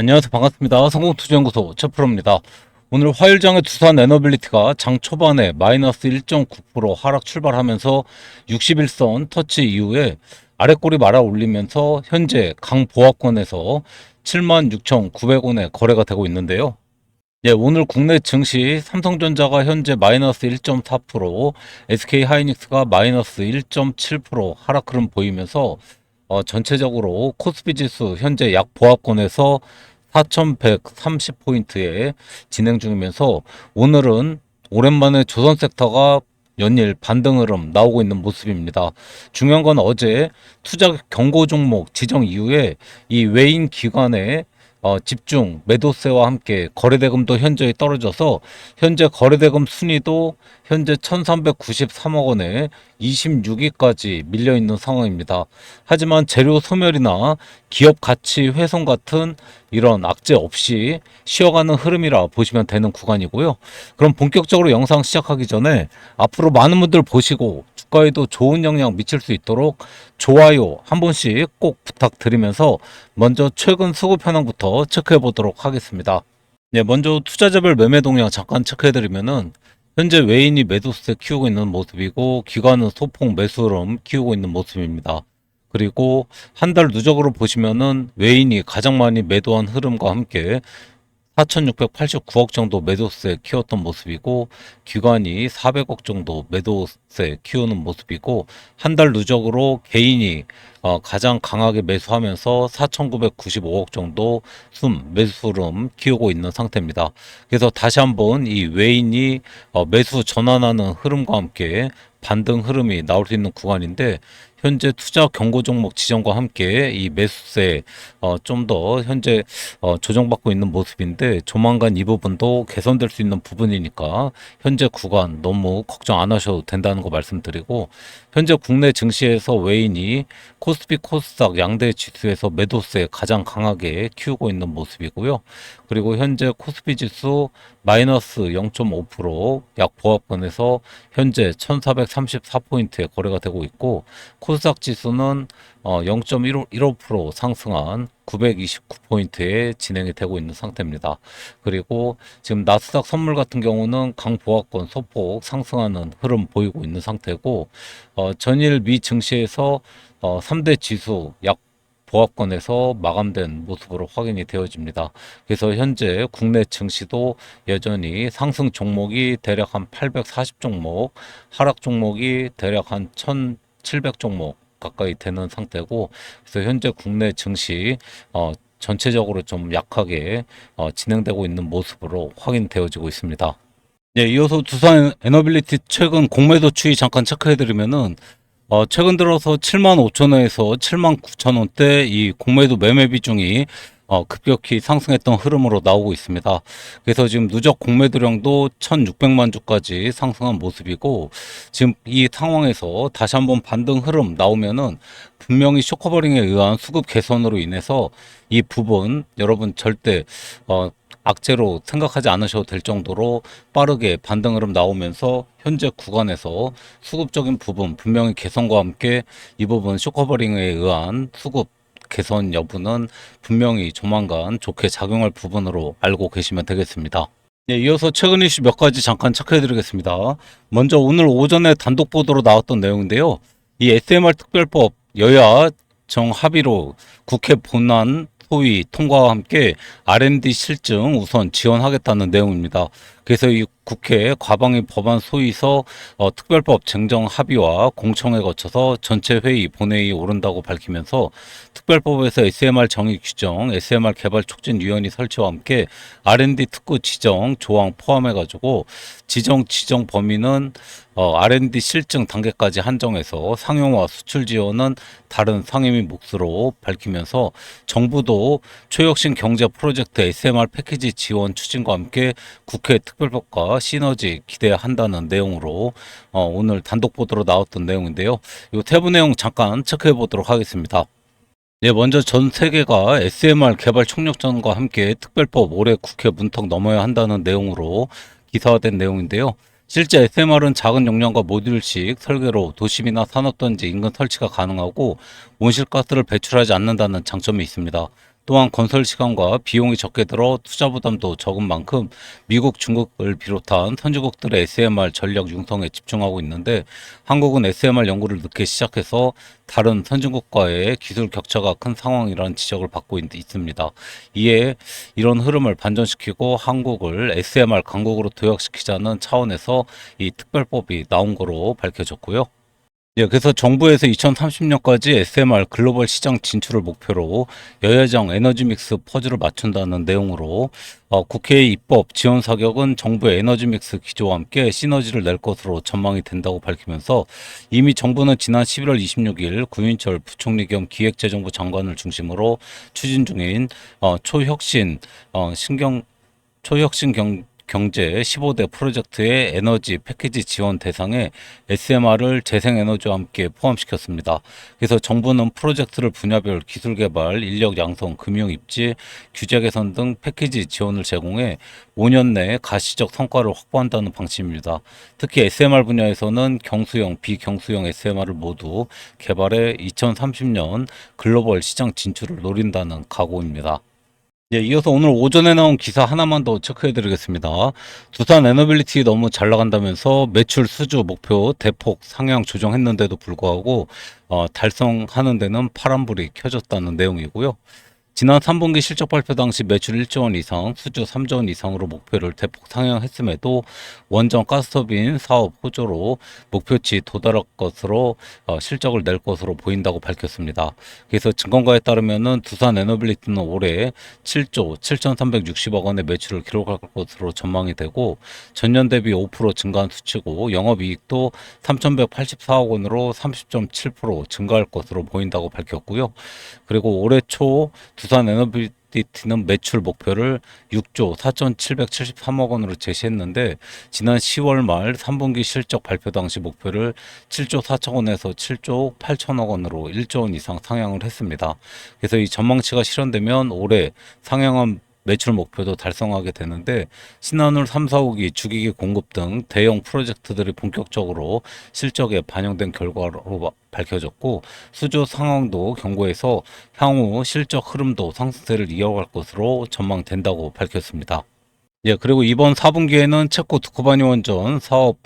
안녕하세요. 반갑습니다. 성공투자연구소 최프로입니다. 오늘 화요일장의 두산 에너빌리티가 장 초반에 마이너스 1.9% 하락 출발하면서 61선 터치 이후에 아래꼬리 말아 올리면서 현재 강 보합권에서 76,900원에 거래가 되고 있는데요. 예, 오늘 국내 증시 삼성전자가 현재 마이너스 1.4%, SK 하이닉스가 마이너스 1.7% 하락 흐름 보이면서 어, 전체적으로 코스피 지수 현재 약 보합권에서 4,130포인트에 진행 중이면서 오늘은 오랜만에 조선 섹터가 연일 반등 흐름 나오고 있는 모습입니다. 중요한 건 어제 투자 경고 종목 지정 이후에 이 외인 기관의 어, 집중 매도세와 함께 거래대금도 현저히 떨어져서 현재 거래대금 순위도 현재 1393억 원에 26위까지 밀려 있는 상황입니다. 하지만 재료 소멸이나 기업 가치 훼손 같은 이런 악재 없이 쉬어가는 흐름이라 보시면 되는 구간이고요. 그럼 본격적으로 영상 시작하기 전에 앞으로 많은 분들 보시고 주가에도 좋은 영향 미칠 수 있도록 좋아요 한 번씩 꼭 부탁드리면서 먼저 최근 수급 현황부터 체크해 보도록 하겠습니다. 네, 먼저 투자자별 매매 동향 잠깐 체크해 드리면은 현재 외인이 매도세 키우고 있는 모습이고 기관은 소폭 매수 흐름 키우고 있는 모습입니다. 그리고 한 달 누적으로 보시면은 외인이 가장 많이 매도한 흐름과 함께 4,689억 정도 매도세 키웠던 모습이고 기관이 400억 정도 매도세 키우는 모습이고 한 달 누적으로 개인이 어, 가장 강하게 매수하면서 4,995억 정도 숨 매수름 키우고 있는 상태입니다. 그래서 다시 한번 이 외인이 어, 매수 전환하는 흐름과 함께 반등 흐름이 나올 수 있는 구간인데 현재 투자 경고 종목 지정과 함께 이 매수세 어, 좀 더 현재 어, 조정받고 있는 모습인데 조만간 이 부분도 개선될 수 있는 부분이니까 현재 구간 너무 걱정 안 하셔도 된다는 거 말씀드리고 현재 국내 증시에서 외인이 코스피 코스닥 양대 지수에서 매도세 가장 강하게 키우고 있는 모습이고요. 그리고 현재 코스피 지수 마이너스 0.5%약 보합권에서 현재 1434포인트에 거래가 되고 있고 코스닥 지수는 어, 0.15% 상승한 929포인트에 진행이 되고 있는 상태입니다. 그리고 지금 나스닥 선물 같은 경우는 강보합권 소폭 상승하는 흐름 보이고 있는 상태고 어, 전일 미 증시에서 어, 3대 지수 약 보합권에서 마감된 모습으로 확인이 되어집니다. 그래서 현재 국내 증시도 여전히 상승 종목이 대략 한 840 종목, 하락 종목이 대략 한 1700 종목 가까이 되는 상태고, 그래서 현재 국내 증시 어, 전체적으로 좀 약하게 어, 진행되고 있는 모습으로 확인되어지고 있습니다. 네, 이어서 두산 에너빌리티 최근 공매도 추이 잠깐 체크해드리면은 어, 최근 들어서 7만 5천 원에서 7만 9천 원대 이 공매도 매매 비중이 어, 급격히 상승했던 흐름으로 나오고 있습니다. 그래서 지금 누적 공매도량도 1,600만 주까지 상승한 모습이고 지금 이 상황에서 다시 한번 반등 흐름 나오면은 분명히 쇼커버링에 의한 수급 개선으로 인해서 이 부분 여러분 절대 어, 악재로 생각하지 않으셔도 될 정도로 빠르게 반등 흐름 나오면서 현재 구간에서 수급적인 부분 분명히 개선과 함께 이 부분 쇼커버링에 의한 수급 개선 여부는 분명히 조만간 좋게 작용할 부분으로 알고 계시면 되겠습니다. 네, 이어서 최근 이슈 몇 가지 잠깐 체크해 드리겠습니다. 먼저 오늘 오전에 단독 보도로 나왔던 내용인데요. 이 SMR 특별법 여야 정 합의로 국회 본안 소위 통과와 함께 R&D 실증 우선 지원하겠다는 내용입니다. 그래서 이 국회 과방위 법안 소위서 어, 특별법 쟁정 합의와 공청회 거쳐서 전체 회의 본회의 오른다고 밝히면서 특별법에서 SMR 정의 규정, SMR 개발 촉진 위원회 설치와 함께 R&D 특구 지정 조항 포함해 가지고 지정 지정 범위는 어, R&D 실증 단계까지 한정해서 상용화 수출 지원은 다른 상임위 몫으로 밝히면서 정부도 초혁신 경제 프로젝트 SMR 패키지 지원 추진과 함께 국회 특별법과 시너지 기대한다는 내용으로 어, 오늘 단독 보도로 나왔던 내용인데요. 이 태부 내용 잠깐 체크해 보도록 하겠습니다. 네, 먼저 전 세계가 SMR 개발 총력전과 함께 특별법 올해 국회 문턱 넘어야 한다는 내용으로 기사화된 내용인데요. 실제 SMR은 작은 용량과 모듈식 설계로 도심이나 산업단지 인근 설치가 가능하고 온실가스를 배출하지 않는다는 장점이 있습니다. 또한 건설 시간과 비용이 적게 들어 투자 부담도 적은 만큼 미국, 중국을 비롯한 선진국들의 SMR 전략 융성에 집중하고 있는데 한국은 SMR 연구를 늦게 시작해서 다른 선진국과의 기술 격차가 큰 상황이라는 지적을 받고 있, 있습니다. 이에 이런 흐름을 반전시키고 한국을 SMR 강국으로 도약시키자는 차원에서 이 특별법이 나온 거로 밝혀졌고요. 예, 그래서 정부에서 2030년까지 SMR 글로벌 시장 진출을 목표로 여야정 에너지 믹스 퍼즐을 맞춘다는 내용으로 어, 국회 입법 지원 사격은 정부의 에너지 믹스 기조와 함께 시너지를 낼 것으로 전망이 된다고 밝히면서 이미 정부는 지난 11월 26일 구윤철 부총리 겸 기획재정부 장관을 중심으로 추진 중인 어, 초혁신 어, 신경 초혁신 경, 경제 15대 프로젝트의 에너지 패키지 지원 대상에 SMR을 재생에너지와 함께 포함시켰습니다. 그래서 정부는 프로젝트를 분야별 기술 개발, 인력 양성, 금융 입지, 규제 개선 등 패키지 지원을 제공해 5년 내에 가시적 성과를 확보한다는 방침입니다. 특히 SMR 분야에서는 경수형, 비경수형 SMR을 모두 개발해 2030년 글로벌 시장 진출을 노린다는 각오입니다. 예, 이어서 오늘 오전에 나온 기사 하나만 더 체크해 드리겠습니다. 두산 에너빌리티 너무 잘 나간다면서 매출 수주 목표 대폭 상향 조정했는데도 불구하고 어, 달성하는 데는 파란불이 켜졌다는 내용이고요. 지난 3분기 실적 발표 당시 매출 1조 원 이상, 수주 3조 원 이상으로 목표를 대폭 상향했음에도 원전 가스터빈 사업 호조로 목표치 도달할 것으로 어, 실적을 낼 것으로 보인다고 밝혔습니다. 그래서 증권가에 따르면은 두산 에너빌리티는 올해 7조 7,360억 원의 매출을 기록할 것으로 전망이 되고 전년 대비 5% 증가한 수치고 영업이익도 3,184억 원으로 30.7% 증가할 것으로 보인다고 밝혔고요. 그리고 올해 초 두산 에너빌리티는 매출 목표를 6조 4,773억 원으로 제시했는데 지난 10월 말 3분기 실적 발표 당시 목표를 7조 4천 원에서 7조 8천억 원으로 1조 원 이상 상향을 했습니다. 그래서 이 전망치가 실현되면 올해 상향한 매출 목표도 달성하게 되는데 신한울 3, 4호기 주기기 공급 등 대형 프로젝트들이 본격적으로 실적에 반영된 결과로 밝혀졌고 수주 상황도 경고해서 향후 실적 흐름도 상승세를 이어갈 것으로 전망된다고 밝혔습니다. 예, 그리고 이번 4분기에는 체코 두쿠바니 원전 사업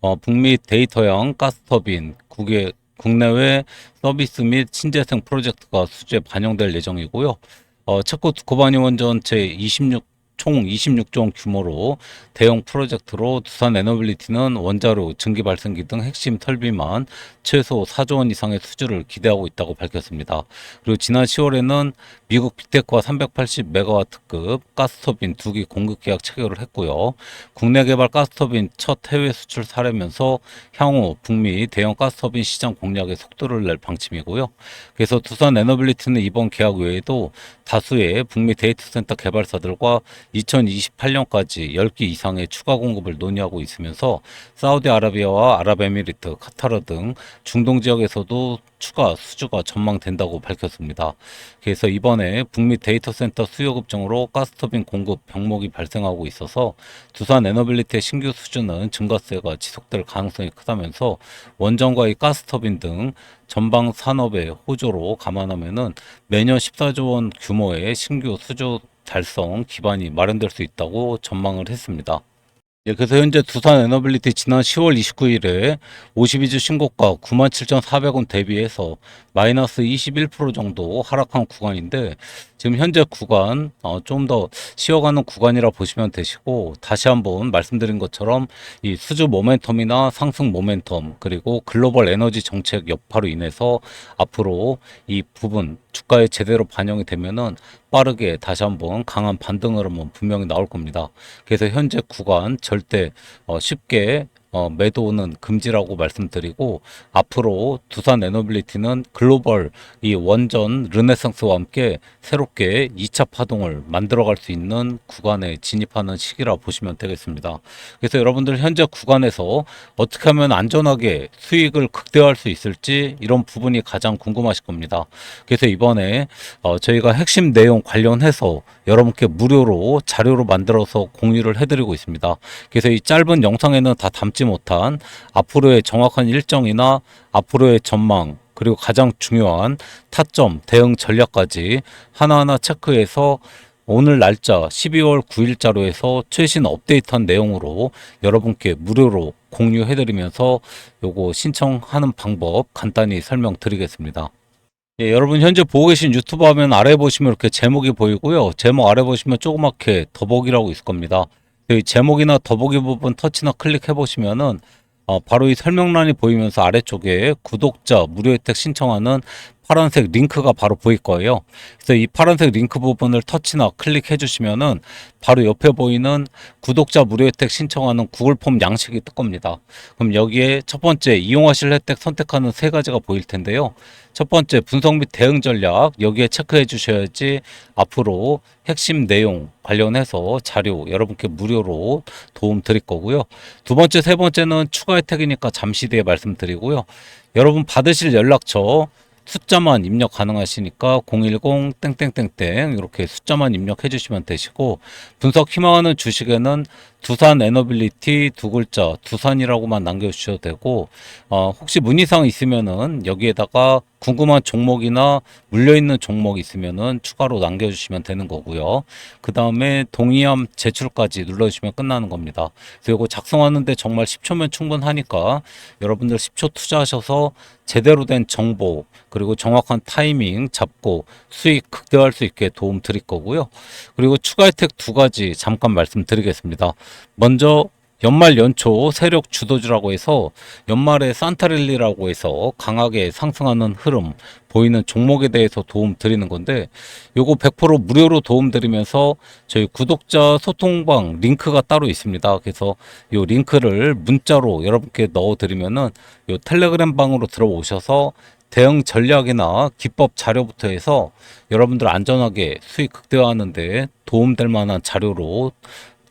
어, 북미 데이터형 가스터빈 국외 국내외 서비스 및 신재생 프로젝트가 수주에 반영될 예정이고요. 어, 체코 두코바니 원전 제26 총 26조 원 규모로 대형 프로젝트로 두산 에너빌리티는 원자로, 증기 발생기 등 핵심 설비만 최소 4조 원 이상의 수주를 기대하고 있다고 밝혔습니다. 그리고 지난 10월에는 미국 빅테크와 380메가와트급 가스터빈 두기 공급 계약 체결을 했고요. 국내 개발 가스터빈 첫 해외 수출 사례면서 향후 북미 대형 가스터빈 시장 공략에 속도를 낼 방침이고요. 그래서 두산 에너빌리티는 이번 계약 외에도 다수의 북미 데이터 센터 개발사들과 2028년까지 10기 이상의 추가 공급을 논의하고 있으면서 사우디아라비아와 아랍에미리트, 카타르 등 중동 지역에서도 추가 수주가 전망된다고 밝혔습니다. 그래서 이번에 북미 데이터 센터 수요 급증으로 가스터빈 공급 병목이 발생하고 있어서 두산 에너빌리티의 신규 수주는 증가세가 지속될 가능성이 크다면서 원전과 이 가스터빈 등 전방 산업의 호조로 감안하면은 매년 14조 원 규모의 신규 수주 달성 기반이 마련될 수 있다고 전망을 했습니다. 예, 그래서 현재 두산 에너빌리티 지난 10월 29일에 52주 신고가 97,400원 대비해서 마이너스 21% 정도 하락한 구간인데 지금 현재 구간 어, 좀 더 쉬어가는 구간이라 보시면 되시고 다시 한번 말씀드린 것처럼 이 수주 모멘텀이나 상승 모멘텀 그리고 글로벌 에너지 정책 여파로 인해서 앞으로 이 부분 주가에 제대로 반영이 되면은 빠르게 다시 한번 강한 한번 분명히 나올 겁니다. 그래서 현재 구간 절대 어, 쉽게 어, 매도는 금지라고 말씀드리고 앞으로 두산 에너빌리티는 글로벌 이 원전 르네상스와 함께 새롭게 2차 파동을 만들어갈 수 있는 구간에 진입하는 시기라 보시면 되겠습니다. 그래서 여러분들 현재 구간에서 어떻게 하면 안전하게 수익을 극대화할 수 있을지 이런 부분이 가장 궁금하실 겁니다. 그래서 이번에 어, 저희가 핵심 내용 관련해서 여러분께 무료로 자료로 만들어서 공유를 해드리고 있습니다. 그래서 이 짧은 영상에는 다 담지 못한 앞으로의 정확한 일정이나 앞으로의 전망 그리고 가장 중요한 타점, 대응 전략까지 하나하나 체크해서 오늘 날짜 12월 9일자로 해서 최신 업데이트한 내용으로 여러분께 무료로 공유해 드리면서 요거 신청하는 방법 간단히 설명드리겠습니다. 예, 여러분 현재 보고 계신 유튜브 화면 아래 보시면 이렇게 제목이 보이고요. 제목 아래 보시면 조그맣게 더보기라고 있을 겁니다. 이 제목이나 더보기 부분 터치나 클릭해 보시면은 어, 바로 이 설명란이 보이면서 아래쪽에 구독자 무료 혜택 신청하는 파란색 링크가 바로 보일 거예요. 그래서 이 파란색 링크 부분을 터치나 클릭해 주시면은 바로 옆에 보이는 구독자 무료 혜택 신청하는 구글 폼 양식이 뜰 겁니다. 그럼 여기에 첫 번째 이용하실 혜택 선택하는 세 가지가 보일 텐데요. 첫 번째 분석 및 대응 전략 여기에 체크해 주셔야지 앞으로 핵심 내용 관련해서 자료 여러분께 무료로 도움 드릴 거고요. 두 번째, 세 번째는 추가 혜택이니까 잠시 뒤에 말씀드리고요. 여러분 받으실 연락처 숫자만 입력 가능하시니까 010 땡땡땡땡 이렇게 숫자만 입력해 주시면 되시고 분석 희망하는 주식에는 두산 에너빌리티 두 글자 두산이라고만 남겨주셔도 되고 어, 혹시 문의사항 있으면은 여기에다가 궁금한 종목이나 물려있는 종목 있으면은 추가로 남겨주시면 되는 거고요. 그 다음에 동의함 제출까지 눌러주시면 끝나는 겁니다. 이거 작성하는데 정말 10초면 충분하니까 여러분들 10초 투자하셔서 제대로 된 정보 그리고 정확한 타이밍 잡고 수익 극대화할 수 있게 도움 드릴 거고요. 그리고 추가 혜택 두 가지 잠깐 말씀드리겠습니다. 먼저 연말 연초 세력 주도주라고 해서 연말에 산타랠리라고 해서 강하게 상승하는 흐름 보이는 종목에 대해서 도움 드리는 건데 요거 100% 무료로 도움 드리면서 저희 구독자 소통방 링크가 따로 있습니다. 그래서 요 링크를 문자로 여러분께 넣어 드리면은 요 텔레그램 방으로 들어오셔서 대응 전략이나 기법 자료부터 해서 여러분들 안전하게 수익 극대화하는 데 도움될 만한 자료로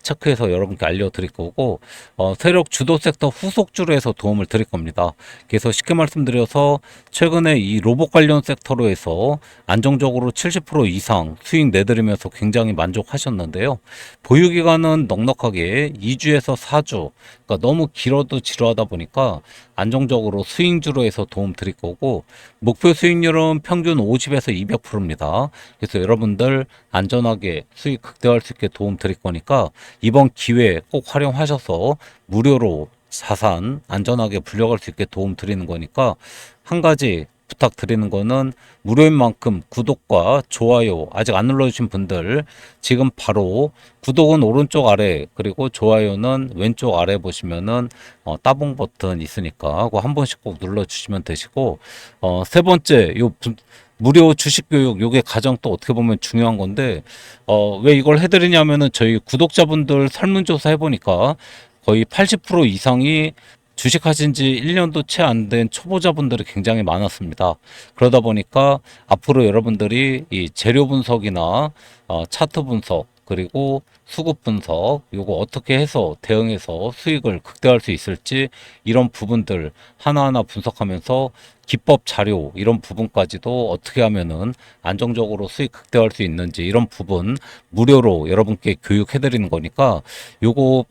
체크해서 여러분께 알려드릴 거고 어, 세력 주도 섹터 후속주로 해서 도움을 드릴 겁니다. 그래서 쉽게 말씀드려서 최근에 이 로봇 관련 섹터로 해서 안정적으로 70% 이상 수익 내드리면서 굉장히 만족하셨는데요. 보유 기간은 넉넉하게 2주에서 4주 그러니까 너무 길어도 지루하다 보니까 안정적으로 수익주로 해서 도움 드릴 거고 목표 수익률은 평균 50에서 200%입니다. 그래서 여러분들 안전하게 수익 극대화할 수 있게 도움 드릴 거니까 이번 기회 꼭 활용하셔서 무료로 자산 안전하게 불려갈 수 있게 도움 드리는 거니까 한 가지 부탁드리는 거는 무료인 만큼 구독과 좋아요 아직 안 눌러주신 분들 지금 바로 구독은 오른쪽 아래 그리고 좋아요는 왼쪽 아래 보시면은 어, 따봉 버튼 있으니까 그거 한 번씩 꼭 눌러주시면 되시고 어, 세 번째 요 부- 무료 주식 교육 요게 가장 또 어떻게 보면 중요한 건데 어, 왜 이걸 해드리냐면은 저희 구독자분들 설문조사 해보니까 거의 80% 이상이 주식하신 지 1년도 채 안 된 초보자분들이 굉장히 많았습니다. 그러다 보니까 앞으로 여러분들이 이 재료 분석이나 어, 차트 분석 그리고 수급 분석 요거 어떻게 해서 대응해서 수익을 극대화할 수 있을지 이런 부분들 하나하나 분석하면서 기법 자료 이런 부분까지도 어떻게 하면은 안정적으로 수익 극대화할 수 있는지 이런 부분 무료로 여러분께 교육해 드리는 거니까 요거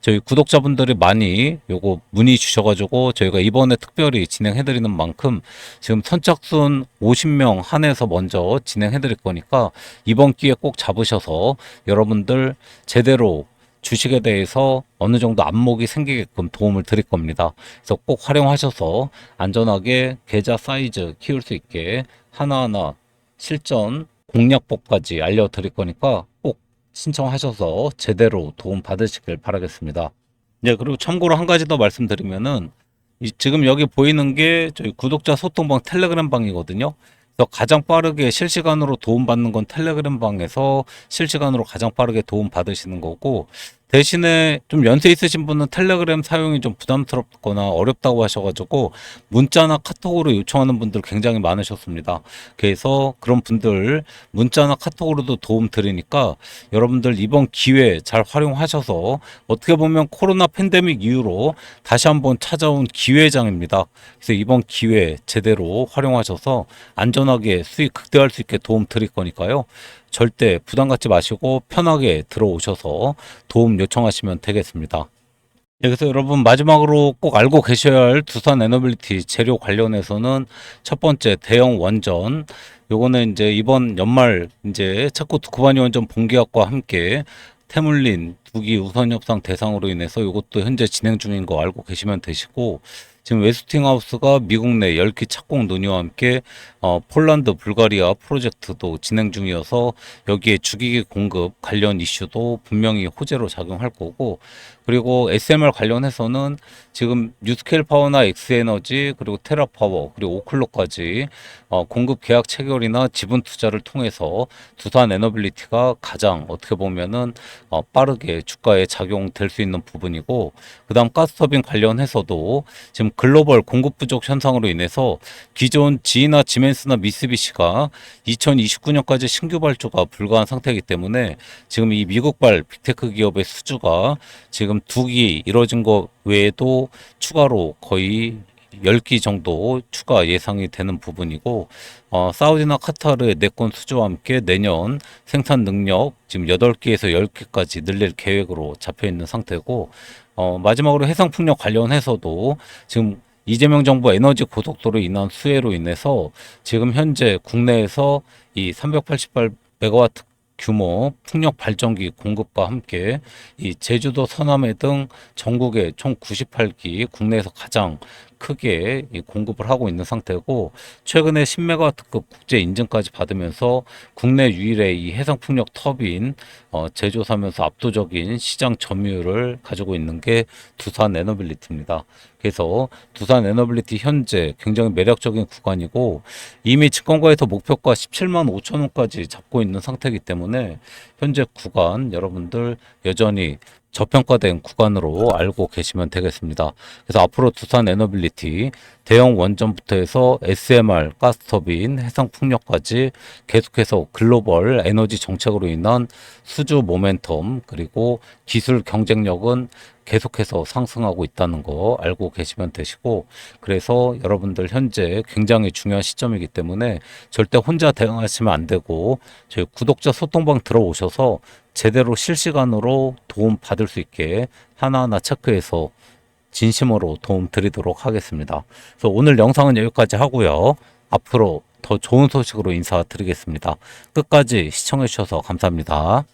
저희 구독자분들이 많이 요거 문의 주셔가지고 저희가 이번에 특별히 진행해드리는 만큼 지금 선착순 50명 한해서 먼저 진행해드릴 거니까 이번 기회 꼭 잡으셔서 여러분들 제대로 주식에 대해서 어느 정도 안목이 생기게끔 도움을 드릴 겁니다. 그래서 꼭 활용하셔서 안전하게 계좌 사이즈 키울 수 있게 하나하나 실전 공략법까지 알려드릴 거니까 꼭 신청하셔서 제대로 도움 받으시길 바라겠습니다. 네, 그리고 참고로 한 가지 더 말씀드리면은 이 지금 여기 보이는 게 저희 구독자 소통방 텔레그램 방이거든요. 그래서 가장 빠르게 실시간으로 도움 받는 건 텔레그램 방에서 실시간으로 가장 빠르게 도움 받으시는 거고 대신에 좀 연세 있으신 분은 텔레그램 사용이 좀 부담스럽거나 어렵다고 하셔가지고 문자나 카톡으로 요청하는 분들 굉장히 많으셨습니다. 그래서 그런 분들 문자나 카톡으로도 도움 드리니까 여러분들 이번 기회 잘 활용하셔서 어떻게 보면 코로나 팬데믹 이후로 다시 한번 찾아온 기회장입니다. 그래서 이번 기회 제대로 활용하셔서 안전하게 수익 극대화할 수 있게 도움 드릴 거니까요. 절대 부담 갖지 마시고 편하게 들어오셔서 도움 요청하시면 되겠습니다. 예, 그래서 여러분 마지막으로 꼭 알고 계셔야 할 두산 에너빌리티 재료 관련해서는 첫 번째 대형 원전 요거는 이제 이번 연말 이제 차코 두쿠바니 원전 본계약과 함께 태물린 두기 우선 협상 대상으로 인해서 이것도 현재 진행 중인 거 알고 계시면 되시고 지금 웨스팅하우스가 미국 내 10기 착공 논의와 함께 어, 폴란드, 불가리아 프로젝트도 진행 중이어서 여기에 주기기 공급 관련 이슈도 분명히 호재로 작용할 거고 그리고 SMR 관련해서는 지금 뉴스케일 파워나 엑스에너지 그리고 테라파워 그리고 오클로까지 어, 공급 계약 체결이나 지분 투자를 통해서 두산 에너빌리티가 가장 어떻게 보면은 어, 빠르게 주가에 작용될 수 있는 부분이고 그다음 가스터빈 관련해서도 지금 글로벌 공급 부족 현상으로 인해서 기존 지이나 지멘 스나 미쓰비시가 2029년까지 신규 발주가 불가한 상태이기 때문에 지금 이 미국발 빅테크 기업의 수주가 지금 두기 이뤄진 것 외에도 추가로 거의 10기 정도 추가 예상이 되는 부분이고 어, 사우디나 카타르의 내권 수주와 함께 내년 생산 능력 지금 8기에서 10기까지 늘릴 계획으로 잡혀 있는 상태고 어, 마지막으로 해상풍력 관련해서도 지금 이재명 정부 에너지 고속도로 인한 수해로 인해서 지금 현재 국내에서 이 388메가와트 규모 풍력 발전기 공급과 함께 이 제주도 서남해 등 전국에 총 98기 국내에서 가장 크게 이 공급을 하고 있는 상태고 최근에 10메가와트급 국제 인증까지 받으면서 국내 유일의 이 해상 풍력 터빈 어, 제조사면서 압도적인 시장 점유율을 가지고 있는 게 두산 에너빌리티입니다. 그래서 두산 에너빌리티 현재 굉장히 매력적인 구간이고 이미 증권가에서 목표가 17만 5천 원까지 잡고 있는 상태이기 때문에 현재 구간 여러분들 여전히 저평가된 구간으로 알고 계시면 되겠습니다. 그래서 앞으로 두산 에너빌리티 대형 원전부터 해서 SMR, 가스터빈, 해상풍력까지 계속해서 글로벌 에너지 정책으로 인한 수주 모멘텀 그리고 기술 경쟁력은 계속해서 상승하고 있다는 거 알고 계시면 되시고 그래서 여러분들 현재 굉장히 중요한 시점이기 때문에 절대 혼자 대응하시면 안 되고 저희 구독자 소통방 들어오셔서 제대로 실시간으로 도움 받을 수 있게 하나하나 체크해서 진심으로 도움 드리도록 하겠습니다. 그래서 오늘 영상은 여기까지 하고요. 앞으로 더 좋은 소식으로 인사드리겠습니다. 끝까지 시청해 주셔서 감사합니다.